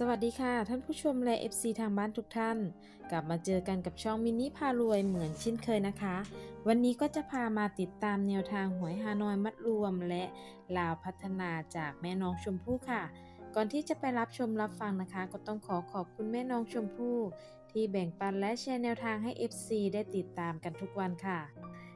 สวัสดีค่ะ ท่านผู้ชมและ FC ทางบ้านทุกท่าน กลับมาเจอกันกับช่องมินิพารวยเหมือนเช่นเคยนะคะ วันนี้ก็จะพามาติดตามแนวทางหวยฮานอยมัดรวม และลาวพัฒนาจากแม่น้องชมพู่ค่ะ ก่อนที่จะไปรับชมรับฟังนะคะ ก็ต้องขอขอบคุณแม่น้องชมพู่ที่แบ่งปันและแชร์แนวทางให้ FC ได้ติดตามกันทุกวันค่ะ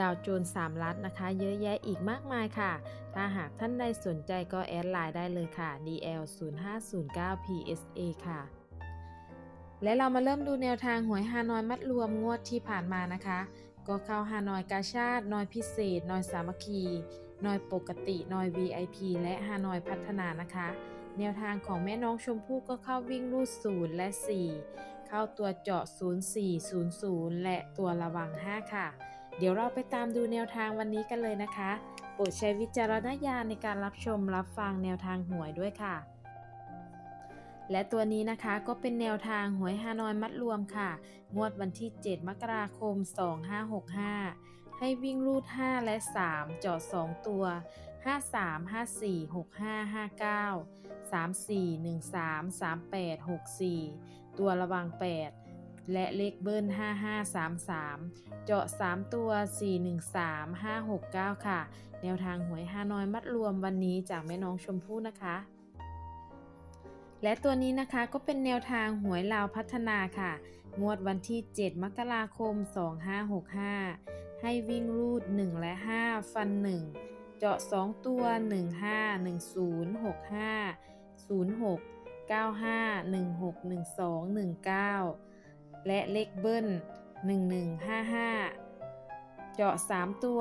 ดาวโจนส์3ลัดนะคะ เยอะแยะอีกมากมายค่ะ ถ้าหากท่านใดสนใจก็แอดไลน์ได้เลยค่ะ DL 0509 PSA ค่ะ และเรามาเริ่มดูแนวทางหวยฮานอยมัดรวมงวดที่ผ่านมานะคะ ก็เข้าฮานอยกาชาตินอยพิเศษนอยสามัคคีนอยปกตินอย VIP และฮานอยพัฒนานะคะ แนวทางของแม่น้องชมพู่ก็เข้าวิ่งรูด0และ 4 เข้าตัวเจาะ 0400 และตัวระวัง 5 ค่ะ เดี๋ยวเราไปตามดูแนวทางวันนี้กันเลยนะคะ โปรดใช้วิจารณญาณในการรับชมรับฟังแนวทางหวยด้วยค่ะ และตัวนี้นะคะก็เป็นแนวทางหวยฮานอยมัดรวมค่ะ งวดวันที่ 7 มกราคม 2565 ให้วิ่งรูด 5 และ3เจาะ2ตัว 53 54 65 59 34 13 38 64 ตัวระวัง 8 และเลขเบิ้ล 5533 เจาะ 3 ตัว 413 569 ค่ะ แนวทางหวยฮานอยมัดรวมวันนี้จากแม่น้องชมพู่นะคะและตัวนี้นะคะก็เป็นแนวทางหวยลาวพัฒนาค่ะ งวดวันที่ 7 มกราคม 2565 ให้วิ่งรูด 1 และ 5 ฟัน 1 เจาะ 2 ตัว 15 10 65 06 95 16 12 19 และเลขเบิ้ล 1155 เจาะ 3 ตัว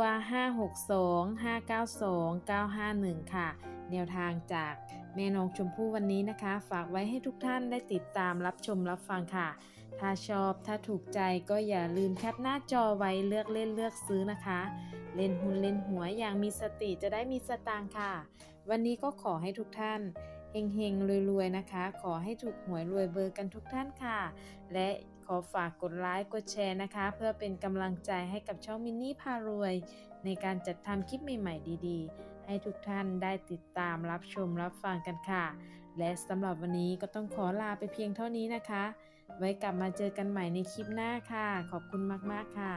562 592 951 ค่ะ แนวทางจากแม่น้องชมพู่วันนี้นะคะ ฝากไว้ให้ทุกท่านได้ติดตามรับชมรับฟังค่ะ ถ้าชอบถ้าถูกใจก็อย่าลืมแคปหน้าจอไว้เลือกเล่นเลือกซื้อนะคะ เล่นหุ้นเล่นหัวยอย่างมีสติจะได้มีสตางค์ค่ะ วันนี้ก็ขอให้ทุกท่าน เฮงๆรวยๆนะคะ ขอให้ถูกหวยรวยเบอร์กันทุกท่านค่ะ และขอฝากกดไลค์กดแชร์นะคะ เพื่อเป็นกำลังใจให้กับช่องมินนี่พารวย ในการจัดทำคลิปใหม่ๆ ดีๆ ให้ทุกท่านได้ติดตามรับชมรับฟังกันค่ะ และสำหรับวันนี้ก็ต้องขอลาไปเพียงเท่านี้นะคะ ไว้กลับมาเจอกันใหม่ในคลิปหน้าค่ะ ขอบคุณมากๆค่ะ